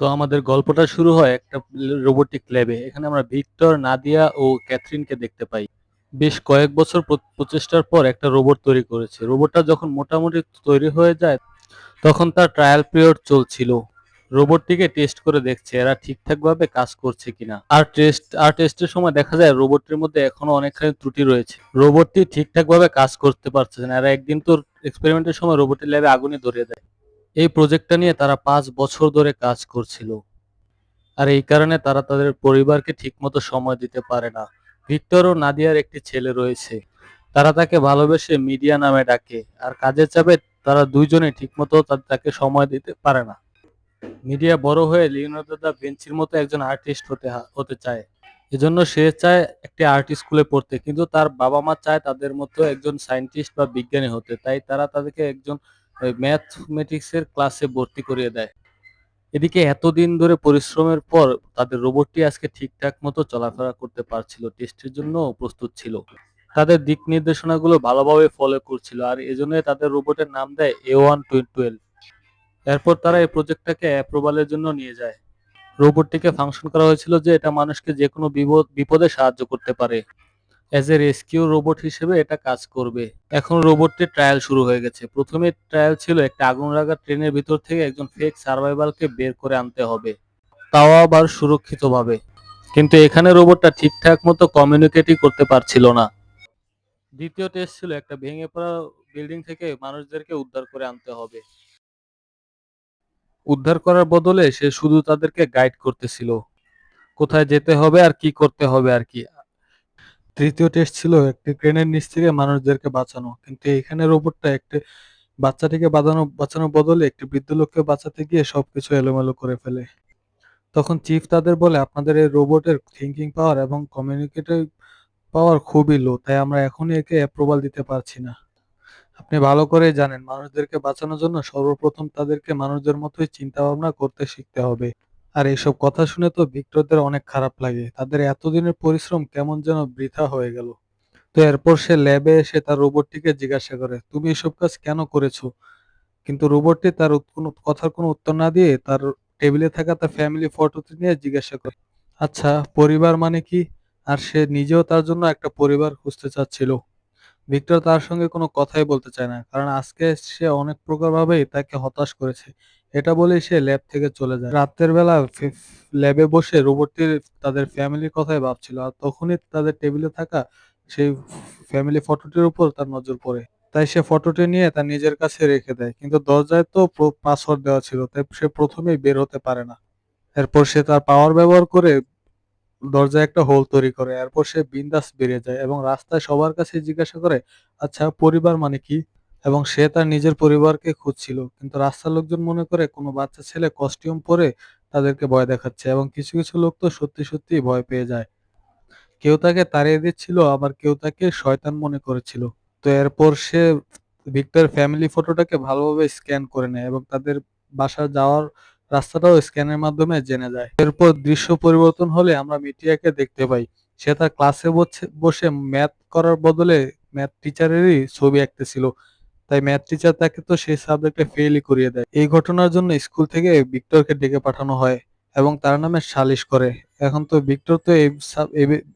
তো আমাদের গল্পটা শুরু হয় একটা রোবোটিক ল্যাবে এখানে আমরা ভিক্টর, নাদিয়া ও ক্যাথরিনকে দেখতে পাই। বেশ কয়েক বছর প্রচেষ্টার পর একটা রোবট তৈরি করেছে। রোবটটা যখন মোটামুটি তৈরি হয়ে যায়, তখন তার ট্রায়াল পিরিয়ড চলছিল। রোবটটিকে টেস্ট করে দেখছে, এরা ঠিকঠাক ভাবে কাজ করছে কিনা। আর টেস্ট আর টেস্টের সময় দেখা যায় রোবটটির মধ্যে এখনও অনেকখানি ত্রুটি রয়েছে। রোবটটি ঠিকঠাক ভাবে কাজ করতে পারছে না। এরা একদিন তো এক্সপেরিমেন্টের সময় রোবটের ল্যাবে আগুনে ধরিয়ে দেয়। এই প্রজেক্টটা নিয়ে তারা পাঁচ বছর ধরে কাজ করছিল। আর এই কারণে তারা তাদের পরিবারকে ঠিকমতো সময় দিতে পারে না। ভিক্টর ও নাদিয়ার একটি ছেলে রয়েছে। তারা তাকে ভালোবেসে মিডিয়া নামে ডাকে। আর কাজের চাপে তারা দুইজনে ঠিকমতো তাকে সময় দিতে পারে না। মিডিয়া বড় হয়ে লিওনার্দো দা ভিঞ্চির মতো একজন আর্টিস্ট হতে হতে চায়। এজন্য সে চায় একটি আর্ট স্কুলে পড়তে। কিন্তু তার বাবা মা চায় তাদের মতো একজন সায়েন্টিস্ট বা বিজ্ঞানী হতে। তাই তারা তাদেরকে একজন ম্যাথমেটিক্সের ক্লাসে ভর্তি করিয়ে দেয়। এদিকে এতদিন ধরে পরিশ্রমের পর তাদের রোবটটি আজকে ঠিকঠাক মতো চলাফেরা করতে পারছিল টেস্টের জন্য প্রস্তুত ছিল। তাদের দিক নির্দেশনাগুলো ভালোভাবে ফলো করছিল আর এজন্যই তাদের রোবটের নাম দেয় এ ওয়ান টুয়েলভ এরপর তারা এই প্রজেক্টটাকে অ্যাপ্রুভালের জন্য নিয়ে যায়। রোবটটিকে ফাংশন করা হয়েছিল যে এটা মানুষকে যে কোনো বিপদ, বিপদে সাহায্য করতে পারে। অ্যাজ এ রেস্কিউ রোবট হিসেবে এটা কাজ করবে। এখন রোবটটির ট্রায়াল শুরু হয়ে গেছে। প্রথমে ট্রায়াল ছিল একটা আগুন লাগা ট্রেনের ভিতর থেকে একজন ফেক সার্ভাইভালকে বের করে আনতে হবে। তাও আবার সুরক্ষিতভাবে। কিন্তু এখানে রোবটটা ঠিকঠাক মতো কমিউনিকেটই করতে পারছিল না। দ্বিতীয় টেস্ট ছিল একটা ভেঙে পড়া বিল্ডিং থেকে মানুষদেরকে উদ্ধার করে আনতে হবে। উদ্ধার করার বদলে সে শুধু তাদেরকে গাইড করতেছিল। কোথায় যেতে হবে আর কি করতে হবে আর কি? তৃতীয় টেস্ট ছিল একটি ক্রেনের নিচ থেকে মানুষদেরকে বাঁচানো। কিন্তু এখানে রোবটটা একটি বাচ্চাটিকে বাঁচানো বাঁচানোর বদলে একটি বৃদ্ধ লোককে বাঁচাতে গিয়ে সবকিছু এলোমেলো করে ফেলে। তখন চিফ তাদের বলে, আপনাদের এই রোবটের থিঙ্কিং পাওয়ার এবং কমিউনিকেটিভ পাওয়ার খুবই লো তাই আমরা এখনই একে অ্যাপ্রুভাল দিতে পারছি না। আপনি ভালো করেই জানেন, মানুষদেরকে বাঁচানোর জন্য সর্বপ্রথম তাদেরকে মানুষদের মতোই চিন্তা ভাবনা করতে শিখতে হবে। আর এইসব কথা শুনে তো ভিক্টরদের অনেক খারাপ লাগে। তাদের এতদিনের পরিশ্রম কেমন যেন বৃথা হয়ে গেল। তো এরপর সে ল্যাবে এসে তার রোবটটিকে জিজ্ঞাসা করে, তুমি এসব কাজ কেন করেছ? কিন্তু রোবটটি তার কোনো কথার কোনো উত্তর না দিয়ে তার টেবিলে থাকা তার ফ্যামিলি ফটোটি নিয়ে জিজ্ঞাসা করে আচ্ছা পরিবার মানে কি? আর সে নিজেও তার জন্য একটা পরিবার খুঁজতে চাচ্ছিল। ভিক্টর তার সঙ্গে কোনো কথাই বলতে চায় না, কারণ আজকে সে অনেক প্রকার ভাবেই তাকে হতাশ করেছে। এটা বলেই সে ল্যাব থেকে চলে যায়। রাতের বেলা ল্যাবে বসে রোবটটির তাদের ফ্যামিলির কথাই ভাবছিল আর তখনই তাদের টেবিলে থাকা সেই ফ্যামিলি ফটোটির উপর তার নজর পড়ে। তাই সে ফটোটি নিয়ে তার নিজের কাছে রেখে দেয়, কিন্তু দরজায় তো পাসওয়ার্ড দেওয়া ছিল, তাই সে প্রথমেই বের হতে পারে না। এরপর সে তার পাওয়ার ব্যবহার করে দরজায় একটা হোল তৈরি করে, এরপর সে বিন্দাস বেরিয়ে যায় এবং রাস্তায় সবার কাছে জিজ্ঞাসা করে আচ্ছা পরিবার মানে কি? এবং সে তার নিজের পরিবারকে খুঁজছিল। কিন্তু রাস্তার লোকজন মনে করে কোনো বাচ্চা ছেলে কস্টিউম পরে তাদেরকে ভয় দেখাচ্ছে এবং কিছু কিছু লোক তো সত্যি সত্যি ভয় পেয়ে যায়। কেউ তাকে তাড়িয়ে দিচ্ছিল, আবার কেউ তাকে শয়তান মনে করেছিল। তো এরপর সে ভিক্টর ফ্যামিলি ফটোটাকে ভালোভাবে স্ক্যান করে নেয় এবং তাদের বাসা যাওয়ার রাস্তাটাও স্ক্যানের মাধ্যমে জেনে যায়। এরপর দৃশ্য পরিবর্তন হলে আমরা মিটিয়াকে দেখতে পাই। সে তার ক্লাসে বসে ম্যাথ করার বদলে ম্যাথ টিচারেরই ছবি আঁকতেছিল। তাই ম্যাথ টিচার তাকে তো সেই সাবজেক্টে ফেলই করিয়ে দেয়। এই ঘটনার জন্য স্কুল থেকে ভিক্টরকে ডেকে পাঠানো হয় এবং তার নামে সালিশ করে। এখন তো ভিক্টর তো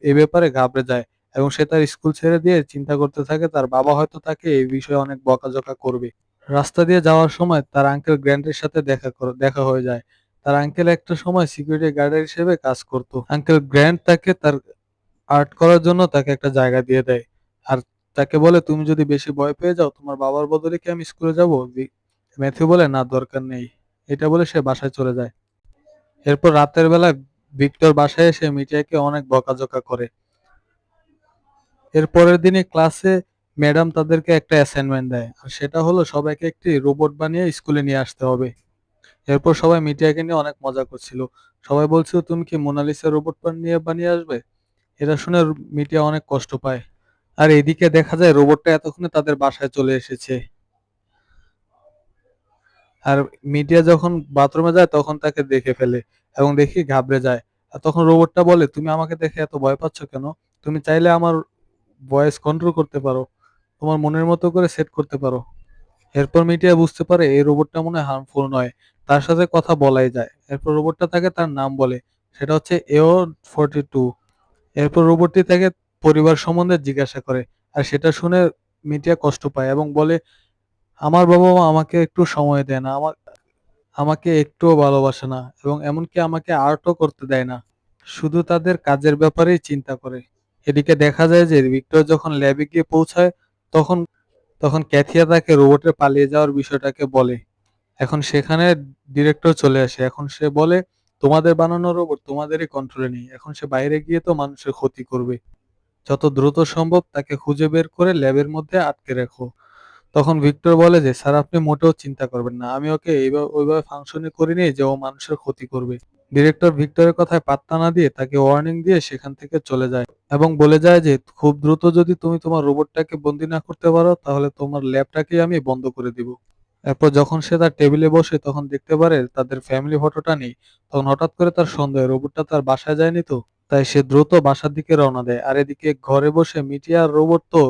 এই ব্যাপারে ঘাবড়ে যায় এবং সে তার স্কুল ছেড়ে দিয়ে চিন্তা করতে থাকে, তার বাবা হয়তো তাকে এই বিষয়ে অনেক বকাঝকা করবে। রাস্তা দিয়ে যাওয়ার সময় তার আঙ্কেল গ্র্যান্ডের সাথে দেখা দেখা হয়ে যায়। তার আঙ্কেল একটা সময় সিকিউরিটি গার্ডের হিসেবে কাজ করতো। আঙ্কেল গ্র্যান্ড তাকে তার আর্ট করার জন্য তাকে একটা জায়গা দিয়ে দেয়। আর তাকে বলে, তুমি যদি বেশি ভয় পেয়ে যাও, তোমার বাবার বদলে কি আমি স্কুলে যাব? ম্যাথিউ বলে, না, দরকার নেই। এটা বলে সে বাসায় চলে যায়। এরপর রাতের বেলা ভিক্টর বাসায় এসে মিটিয়াকে অনেক বকাঝকা করে। এর পরের দিনে ক্লাসে ম্যাডাম তাদেরকে একটা অ্যাসাইনমেন্ট দেয়, আর সেটা হলো, সবাইকে একটি রোবট বানিয়ে স্কুলে নিয়ে আসতে হবে। এরপর সবাই মিটিয়াকে নিয়ে অনেক মজা করছিল। সবাই বলছিল, তুমি কি মোনালিসা রোবট নিয়ে বানিয়ে আসবে? এটা শুনে মিটিয়া অনেক কষ্ট পায়। আর এদিকে দেখা যায় রোবটটা এতক্ষণে তাদের বাসায় চলে এসেছে। আর মিডিয়া যখন বাথরুমে যায় তখন তাকে দেখে ফেলে এবং দেখি ঘাবড়ে যায়। আর তখন রোবটটা বলে, তুমি আমাকে দেখে এত ভয় পাচ্ছ কেন? তুমি চাইলে আমার ভয়েস কন্ট্রোল করতে পারো, তোমার মনের মতো করে সেট করতে পারো। এরপর মিডিয়া বুঝতে পারে এই রোবটটা মনে হার্মফুল নয়, তার সাথে কথা বলাই যায়। এরপর রোবটটা তাকে তার নাম বলে, সেটা হচ্ছে এও ফোরটি টু। এরপর রোবটটি তাকে পরিবার সম্বন্ধে জিজ্ঞাসা করে আর সেটা শুনে মিটিয়া কষ্ট পায় এবং বলে, আমার বাবা মা আমাকে একটু সময় দেয় না, আমার, আমাকে একটুও ভালোবাসে না এবং এমনকি আমাকে আর্টও করতে দেয় না। শুধু তাদের কাজের ব্যাপারেই চিন্তা করে। এদিকে দেখা যায় যে ভিক্টর যখন ল্যাবে গিয়ে পৌঁছায়, তখন তখন ক্যাথিয়া তাকে রোবটের পালিয়ে যাওয়ার বিষয়টাকে বলে। এখন সেখানে ডিরেক্টর চলে আসে। এখন সে বলে, তোমাদের বানানো রোবট তোমাদেরই কন্ট্রোলে নেই। এখন সে বাইরে গিয়ে তো মানুষের ক্ষতি করবে। যত দ্রুত সম্ভব তাকে খুঁজে বের করে ল্যাবের মধ্যে আটকে রাখো। তখন ভিক্টর বলে যে, স্যার, আপনি মোটেও চিন্তা করবেন না। আমি ওকে ওইভাবে ফাংশনে করিনি যে ও মানুষের ক্ষতি করবে। ডিরেক্টর ভিক্টরের কথায় পাত্তা না দিয়ে তাকে ওয়ার্নিং দিয়ে সেখান থেকে চলে যায় এবং বলে যায় যে, খুব দ্রুত যদি তুমি তোমার রোবটটাকে বন্দি না করতে পারো, তাহলে তোমার ল্যাবটাকে আমি বন্ধ করে দিব। এরপর যখন সে তার টেবিলে বসে তখন দেখতে পারে তাদের ফ্যামিলি ফটোটা নেই। তখন হঠাৎ করে তার সন্দেহ, রোবটটা তার বাসায় যায়নি তো? তাই সে দ্রুত বাসার দিকে রওনা দেয়। আর এদিকে ঘরে বসে মিটিয়া আর রোবট তো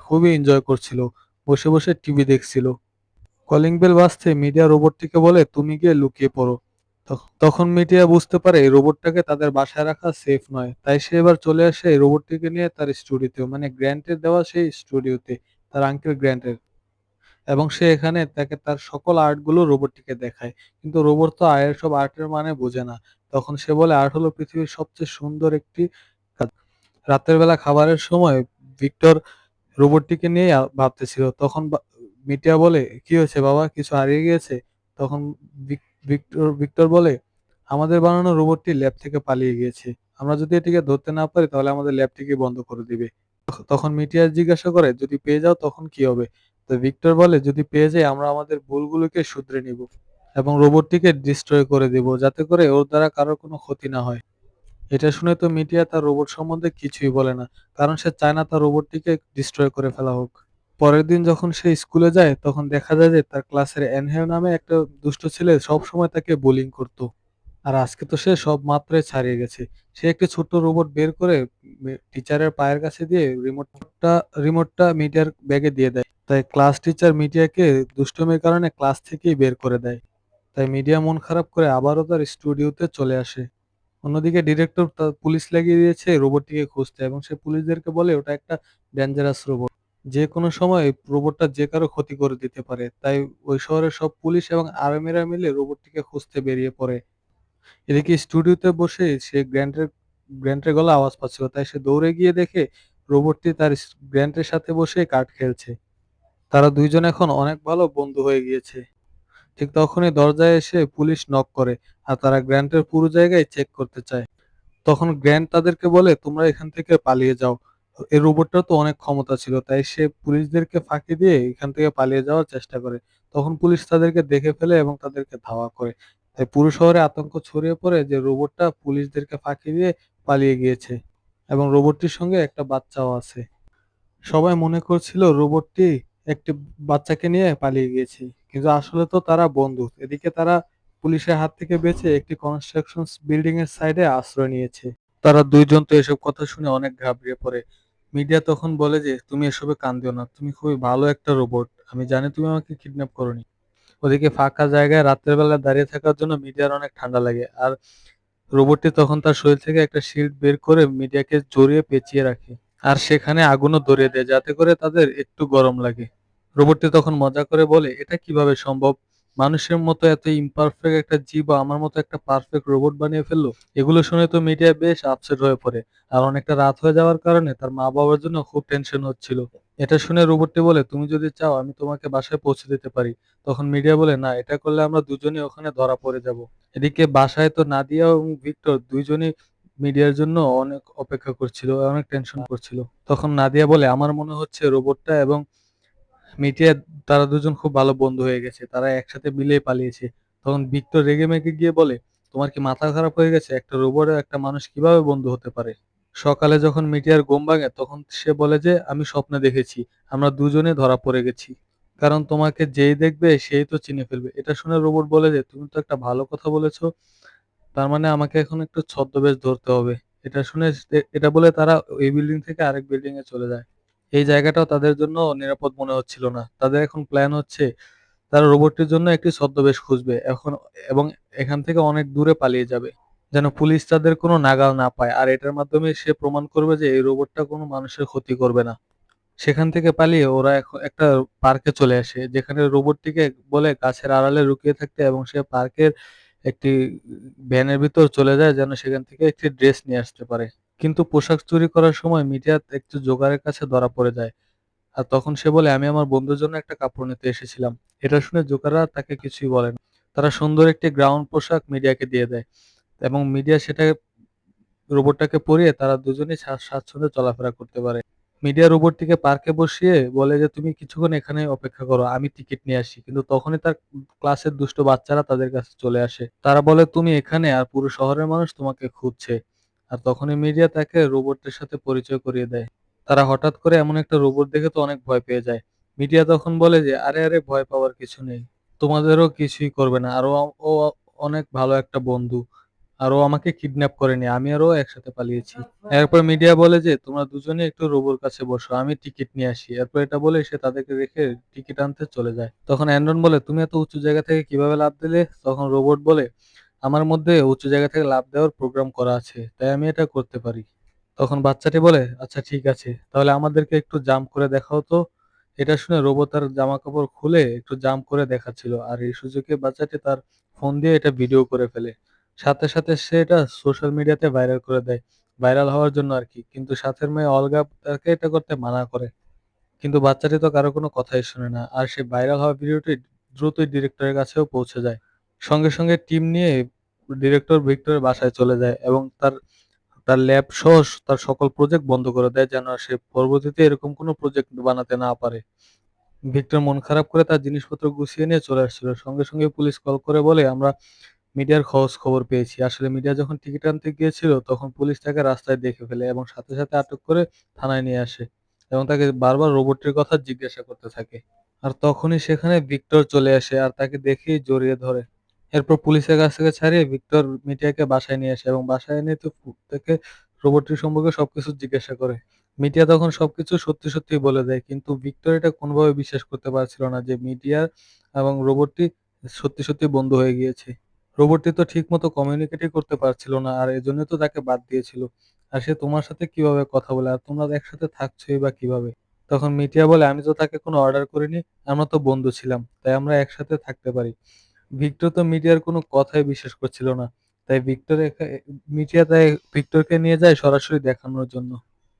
খুবই এনজয় করছিল। বসে বসে টিভি দেখছিল। কলিং বেল বাজতে মিডিয়া রোবটটিকে বলে, তুমি গিয়ে লুকিয়ে পড়ো। তখন মিডিয়া বুঝতে পারে এই রোবটটাকে তাদের বাসায় রাখা সেফ নয়। তাই সে এবার চলে আসে এই রোবটটিকে নিয়ে তার স্টুডিওতে মানে গ্র্যান্টের দেওয়া সেই স্টুডিওতে তার আঙ্কেল গ্র্যান্টের। এবং সে এখানে তাকে তার সকল আর্টগুলো রোবটটিকে দেখায়। কিন্তু রোবট তো আয়ের সব আর্টের মানে বোঝে না। তখন সে বলে আর্ট হলো পৃথিবীর সবচেয়ে সুন্দর একটি কাজ রাতের বেলা খাবারের সময় ভিক্টর রোবটটিকে নিয়ে ভাবতেছিল। তখন মিটিয়া বলে, কি হয়েছে বাবা? কিছু হারিয়ে গিয়েছে? তখন ভিক- ভিক্টর ভিক্টর বলে, আমাদের বানানো রোবটটি ল্যাব থেকে পালিয়ে গিয়েছে। আমরা যদি এটিকে ধরতে না পারি, তাহলে আমাদের ল্যাবটিকে বন্ধ করে দিবে। তখন মিটিয়া জিজ্ঞাসা করে, যদি পেয়ে যাও, তখন কি হবে? তো ভিক্টর বলে, যদি পেয়ে যাই, আমরা আমাদের ভুলগুলোকে শুধরে নিব। এবং রোবটটিকে ডিস্ট্রয় করে দিব, যাতে করে ওর দ্বারা কারোর কোনো ক্ষতি না হয়। এটা শুনে তো মিডিয়া তার রোবট সম্বন্ধে কিছুই বলে না, কারণ সে চায় না তার রোবটটিকে ডিস্ট্রয় করে ফেলা হোক। পরের দিন যখন সে স্কুলে যায়, তখন দেখা যায় যে তার ক্লাসের অ্যানহেল নামে একটা দুষ্ট ছেলে সব সময় তাকে বোলিং করতো। আর আজকে তো সে সব মাত্রায় ছাড়িয়ে গেছে। সে একটি ছোট্ট রোবট বের করে টিচারের পায়ের কাছে দিয়ে রিমোটটা রিমোটটা মিডিয়ার ব্যাগে দিয়ে দেয়। তাই ক্লাস টিচার মিডিয়াকে দুষ্টমির কারণে ক্লাস থেকেই বের করে দেয়। তাই মিডিয়া মন খারাপ করে আবারও তার স্টুডিওতে চলে আসে। অন্যদিকে ডিরেক্টর পুলিশ লাগিয়ে দিয়েছে রোবটটিকে খুঁজতে এবং সে পুলিশদেরকে বলে ওটা একটা ডেঞ্জারাস রোবট যে কোনো সময় রোবটটা যে কারও ক্ষতি করে দিতে পারে, তাই ওই শহরের সব পুলিশ এবং আর্মিরা মিলে রোবটটিকে খুঁজতে বেরিয়ে পড়ে। এদিকে স্টুডিওতে বসে সে গ্র্যান্টের গ্র্যান্টের গলা আওয়াজ পাচ্ছিল, তাই সে দৌড়ে গিয়ে দেখে রোবটটি তার গ্র্যান্টের সাথে বসে কার্ড খেলছে। তারা দুইজন এখন অনেক ভালো বন্ধু হয়ে গিয়েছে। ঠিক তখনই দরজায় এসে পুলিশ নক করে আর তারা গ্র্যান্টের পুরো জায়গায় চেক করতে চায়। তখন গ্র্যান্ট তাদেরকে বলে, তোমরা এখান থেকে পালিয়ে যাও। এই রোবটটার তো অনেক ক্ষমতা ছিল, তাই সে পুলিশদেরকে ফাঁকি দিয়ে এখান থেকে পালিয়ে যাওয়ার চেষ্টা করে। তখন পুলিশ তাদেরকে দেখে ফেলে এবং তাদেরকে ধাওয়া করে। তাই পুরো শহরে আতঙ্ক ছড়িয়ে পড়ে যে রোবটটা পুলিশদেরকে ফাঁকি দিয়ে পালিয়ে গিয়েছে এবং রোবটটির সঙ্গে একটা বাচ্চাও আছে। সবাই মনে করছিল রোবটটি একটি বাচ্চাকে নিয়ে পালিয়ে গিয়েছে। কিন্তু আসলে তো তারা বন্ধু এদিকে তারা পুলিশের হাত থেকে বেঁচে একটি কনস্ট্রাকশন বিল্ডিং এর সাইডে আশ্রয় নিয়েছে। তারা দুইজন তো এসব কথা শুনে অনেক ঘাবড়িয়ে পড়ে। মিডিয়া তখন বলে যে, তুমি এসবে কান দিও না। তুমি খুবই ভালো একটা রোবট আমি জানি তুমি আমাকে কিডন্যাপ করোনি। ওদিকে ফাঁকা জায়গায় রাতের বেলা দাঁড়িয়ে থাকার জন্য মিডিয়ার অনেক ঠান্ডা লাগে। আর রোবটটি তখন তার শরীর থেকে একটা শিল্ড বের করে মিডিয়াকে জড়িয়ে পেঁচিয়ে রাখে। আর সেখানে আগুনও ধরিয়ে দেয়, যাতে করে তাদের একটু গরম লাগে। রোবটটি তখন মজা করে বলে, এটা কীভাবে সম্ভব? মানুষের মতো এত ইমপারফেক্ট একটা জীব আমার মতো একটা পারফেক্ট রোবট বানিয়ে ফেলল? এগুলো শুনে তো মিডিয়া বেশ আপসেট হয়ে পড়ে। আর অনেকটা রাত হয়ে যাওয়ার কারণে তার মা বাবার জন্য খুব টেনশন হচ্ছিল। এটা শুনে রোবটটি বলে, তুমি যদি চাও, আমি তোমাকে বাসায় পৌঁছে দিতে পারি। তখন মিডিয়া বলে, না, এটা করলে আমরা দুজনেই ওখানে ধরা পড়ে যাব। এদিকে বাসায় তো নাদিয়া এবং ভিক্টর দুইজনই মিডিয়ার জন্য অনেক অপেক্ষা করছিল, অনেক টেনশন করছিল। তখন নাদিয়া বলে, আমার মনে হচ্ছে রোবটটা এবং মিডিয়া তারা দুজন খুব ভালো বন্ধু হয়ে গেছে, তারা একসাথে মিলেই পালিয়েছে। তখন ভিক্টর রেগে মেগে গিয়ে বলে, তোমার কি মাথা খারাপ হয়ে গেছে? একটা রোবট একটা মানুষ কীভাবে বন্ধু হতে পারে? সকালে যখন মিডিয়ার ঘুম ভাঙে, তখন সে বলে যে, আমি স্বপ্নে দেখেছি, আমরা দুজনে ধরা পড়ে গেছি। কারণ তোমাকে যেই দেখবে, সেই তো চিনে ফেলবে। এটা শুনে রোবট বলে যে, তুমি তো একটা ভালো কথা বলেছ, তার মানে আমাকে এখন একটু ছদ্মবেশ ধরতে হবে। এটা শুনে এটা বলে তারা এই বিল্ডিং থেকে আরেক বিল্ডিং এ চলে যায়। এই জায়গাটাও তাদের জন্য নিরাপদ মনে হচ্ছিল না। তাদের এখন প্ল্যান হচ্ছে তারা রোবটটির জন্য একটি ছদ্মবেশ খুঁজবে। এখন এবং এখান থেকে অনেক দূরে পালিয়ে যাবে, যেন পুলিশ তাদের কোনো নাগাল না পায়। আর এটার মাধ্যমে সে প্রমাণ করবে যে এই রোবটটা কোনো মানুষের ক্ষতি করবে না। সেখান থেকে পালিয়ে ওরা এখন একটা পার্কে চলে আসে, যেখানে রোবটটিকে বলে গাছের আড়ালে লুকিয়ে থাকতে এবং সে পার্কের একটি ভ্যানের ভিতর চলে যায়, যেন সেখান থেকে একটি ড্রেস নিয়ে আসতে পারে। কিন্তু পোশাক চুরি করার সময় মিডিয়া একটু জোগাড়ের কাছে ধরা পড়ে যায়। আর তখন সে বলে, আমি আমার বন্ধুর জন্য একটা কাপড় নিতে এসেছিলাম। এটা শুনে জোকাররা তাকে কিছুই বলে না। তারা সুন্দর একটি গ্রাউন্ড পোশাক মিডিয়াকে দিয়ে দেয় এবং মিডিয়া সেটা রোবটটাকে পরিয়ে তারা দুজনেই স্বাচ্ছন্দ্যে চলাফেরা করতে পারে। মিডিয়া রোবটটিকে পার্কে বসিয়ে বলে যে, তুমি কিছুক্ষণ এখানে অপেক্ষা করো, আমি টিকিট নিয়ে আসি। কিন্তু তখনই তার ক্লাসের দুষ্ট বাচ্চারা তাদের কাছে চলে আসে। তারা বলে, তুমি এখানে আর পুরো শহরের মানুষ তোমাকে খুঁজছে। আর তখনই মিডিয়া তাকে রোবটের সাথে পরিচয় করিয়ে দেয়। তারা হঠাৎ করে এমন একটা রোবট দেখে তো অনেক ভয় পেয়ে যায়। মিডিয়া তখন বলে যে, আরে আরে, ভয় পাওয়ার কিছু নেই। তোমাদেরও কিছুই করবে না। আরও ও অনেক ভালো একটা বন্ধু। আর ও আমাকে কিডন্যাপ করেনি। আমি আর ও একসাথে পালিয়েছি। এরপর মিডিয়া বলে যে, তোমরা দুজনে একটু রোবর কাছে বসো। আমি টিকিট নিয়ে আসি। এরপর এটা বলে সে তাদেরকে রেখে টিকিট আনতে চলে যায়। তখন অ্যান্ডন বলে, তুমি এত উঁচু জায়গা থেকে কীভাবে লাফ দিলে? তখন রোবট বলে আমার মধ্যে উঁচু জায়গা থেকে লাফ দেওয়ার প্রোগ্রাম করা আছে তাই আমি এটা করতে পারি তখন বাচ্চাটি বলে আচ্ছা ঠিক আছে তাহলে আমাদেরকে একটু জাম্প করে দেখাও তো এটা শুনে রোবট তার জামা কাপড় খুলে একটু জাম্প করে দেখাচ্ছিল আর এই সুযোগে বাচ্চাটি তার ফোন দিয়ে এটা ভিডিও করে ফেলে সাথে, সাথে সে এটা সোশ্যাল মিডিয়াতে ভাইরাল করে দেয়। ভাইরাল হওয়ার জন্য আর কি কিন্তু সাথের মেয়ে অলগা তাকে এটা করতে মানা করে। কিন্তু বাচ্চাটি তো কারও কোনো কথাই শোনে না। আর সে ভাইরাল হওয়া ভিডিওটি দ্রুতই ডিরেক্টরের কাছেও পৌঁছে যায়। সঙ্গে, সঙ্গে টিম নিয়ে ডিরেক্টর ভিক্টরের বাসায় চলে যায় এবং তার তার ল্যাব সহ তার সকল প্রজেক্ট বন্ধ করে দেয় যেন সে পরবর্তীতে এরকম কোনো প্রজেক্ট বানাতে না পারে। ভিক্টর মন খারাপ করে তার জিনিসপত্র গুছিয়ে নিয়ে চলে আসছিল। সঙ্গে, সঙ্গে পুলিশ কল করে বলে আমরা মিডিয়ার খোঁজ খবর পেয়েছি। আসলে মিডিয়া যখন টিকিট আনতে গিয়েছিল তখন পুলিশ তাকে রাস্তায় দেখে ফেলে এবং সাথে, সাথে আটক করে থানায় নিয়ে আসে এবং তাকে বারবার রোবটটির কথা জিজ্ঞাসা করতে থাকে। আর তখনই সেখানে ভিক্টর চলে আসে আর তাকে দেখেই জড়িয়ে ধরে। এরপর পুলিশের কাছ থেকে ছাড়িয়ে ভিক্টর মিডিয়াকে বাসায় নিয়ে আসে এবং বাসায় এনে তো ফু তাকে রোবটটির সম্পর্কে সবকিছু জিজ্ঞাসা করে। মিডিয়া তখন সবকিছু সত্যি, সত্যি বলে দেয়। কিন্তু ভিক্টর এটা কোনোভাবে বিশ্বাস করতে পারছিল না যে মিডিয়া এবং রোবটটি সত্যি, সত্যি বন্ধু হয়ে গিয়েছে। রোবটটি তো ঠিকমতো কমিউনিকেটই করতে পারছিল না। আর এজন্যই তো তাকে বাদ দিয়েছিল। আর সে তোমার সাথে কীভাবে কথা বলে? আর তোমরা একসাথে থাকছোই বা কীভাবে? তখন মিডিয়া বলে, "আমি তো তাকে কোনো অর্ডার করিনি। আমরা তো বন্ধু ছিলাম। তাই আমরা একসাথে থাকতে পারি।" ভিক্টর তো মিডিয়ার কোনো কথাই বিশ্বাস করছিল না। তাই ভিক্টর মিডিয়া তাই ভিক্টরকে নিয়ে যায় সরাসরি দেখানোর জন্য।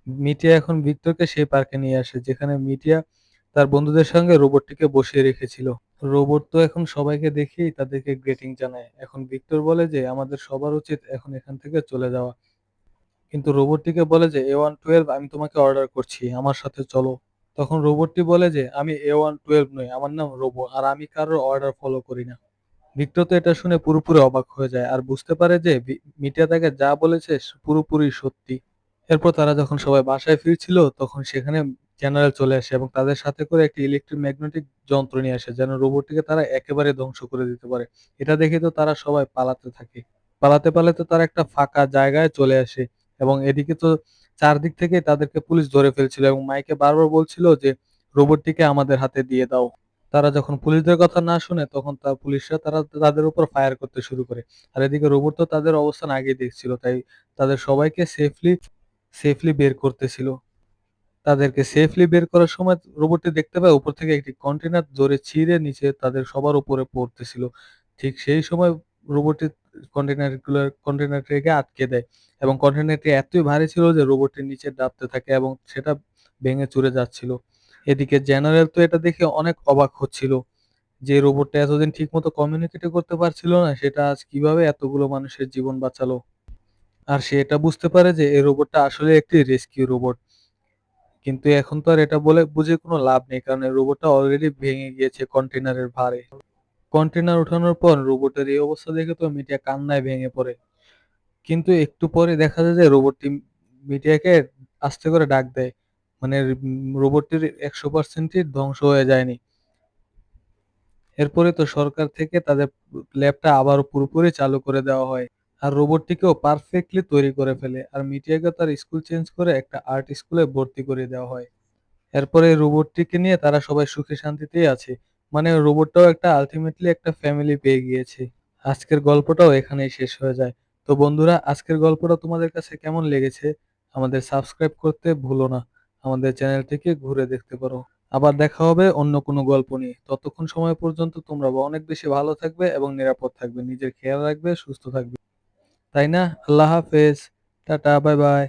মিডিয়া এখন ভিক্টরকে সেই পার্কে নিয়ে আসে, যেখানে মিডিয়া তার বন্ধুদের সঙ্গে রোবটটিকে বসিয়ে রেখেছিল। রোবট তো এখন সবাইকে দেখেই তাদেরকে গ্রেটিং জানায়। এখন ভিক্টর বলে যে, আমাদের সবার উচিত এখন এখান থেকে চলে যাওয়া। কিন্তু রোবটটিকে বলে যে A112 আমি তোমাকে অর্ডার করছি। আমার সাথে চলো। তখন রোবটটি বলে যে, আমি A112 নই। আমার নাম রোবো। আর আমি কারোর অর্ডার ফলো করি না। ভিক্টর তো এটা শুনে পুরোপুরি অবাক হয়ে যায় আর বুঝতে পারে যে ভি মিডিয়া তাকে যা বলেছে পুরোপুরি সত্যি। এরপর তারা যখন সবাই বাসায় ফিরছিল তখন সেখানে জেনারেল চলে আসে এবং তাদের সাথে করে একটি ইলেকট্রিক ম্যাগনেটিক যন্ত্র নিয়ে আসে যেন রোবটটিকে তারা একেবারে ধ্বংস করে দিতে পারে। এটা দেখে তো তারা সবাই পালাতে থাকে। পালাতে, পালাতে তারা একটা ফাঁকা জায়গায় চলে আসে এবং এদিকে তো চারদিক থেকেই তাদেরকে পুলিশ ধরে ফেলছিল এবং মাইকে বারবার বলছিল যে রোবটটিকে আমাদের হাতে দিয়ে দাও। তারা যখন পুলিশদের কথা না শুনে, তখন তা পুলিশরা তারা তাদের উপর ফায়ার করতে শুরু করে। আর এদিকে রোবট তো তাদের অবস্থান আগেই দেখছিল। তাই তাদের সবাইকে সেফলি সেফলি বের করতেছিল। তাদেরকে সেফলি বের করার সময় রোবটটি দেখতে পায়, উপর থেকে একটি কন্টেনার জোরে ছিঁড়ে নিচে তাদের সবার উপরে পড়তেছিল। ঠিক সেই সময় রোবটটি কন্টেইনারগুলো কন্টেইনারটিকে আটকে দেয় এবং কন্টেনারটি এতই ভারী ছিল যে রোবটটি নিচে ডাবতে থাকে এবং সেটা ভেঙে চুরে যাচ্ছিল। এদিকে জেনারেল তো এটা দেখে অনেক অবাক হচ্ছিল যে রোবটটা এতদিন ঠিকমতো কমিউনিকেটই করতে পারছিল না, সেটা আজ কীভাবে এতগুলো মানুষের জীবন বাঁচালো। আর সে এটা বুঝতে পারে যে এই রোবটটা আসলে একটি রেস্কিউ রোবট। কিন্তু এখন তো আর এটা বলে বুঝে কোনো লাভ নেই। কারণ এই রোবটটা অলরেডি ভেঙে গিয়েছে কন্টেইনারের ভারে। কন্টেইনার উঠানোর পর রোবটের এই অবস্থা দেখে তো মিডিয়া কান্নায় ভেঙে পড়ে। কিন্তু একটু পরে দেখা যায় যে রোবটটি মিডিয়াকে আস্তে করে ডাক দেয়। মানে রোবটটির ১০০% ই ধ্বংস হয়ে যায়নি। এরপরে তো সরকার থেকে তাদের ল্যাবটা আবার পুরোপুরি চালু করে দেওয়া হয়। আর রোবটটিকেও পারফেক্টলি তৈরি করে ফেলে। আর মিটিয়াকে তার স্কুল চেঞ্জ করে একটা আর্ট স্কুলে ভর্তি করে দেওয়া হয়। এরপরে রোবটটিকে নিয়ে তারা সবাই সুখে শান্তিতেই আছে। মানে রোবটটাও একটা আলটিমেটলি একটা ফ্যামিলি পেয়ে গিয়েছে আজকের গল্পটাও এখানেই শেষ হয়ে যায় তো বন্ধুরা, আজকের গল্পটা তোমাদের কাছে কেমন লেগেছে আমাদের সাবস্ক্রাইব করতে ভুলো না আমাদের চ্যানেলটিকে ঘুরে দেখতে পারো। আবার দেখা হবে অন্য কোনো গল্প নিয়ে। ততক্ষণ সময় পর্যন্ত তোমরা অনেক বেশি ভালো থাকবে এবং নিরাপদ থাকবে। নিজের খেয়াল রাখবে, সুস্থ থাকবে। তাই না? আল্লাহ হাফেজ। টাটা, বাই বাই।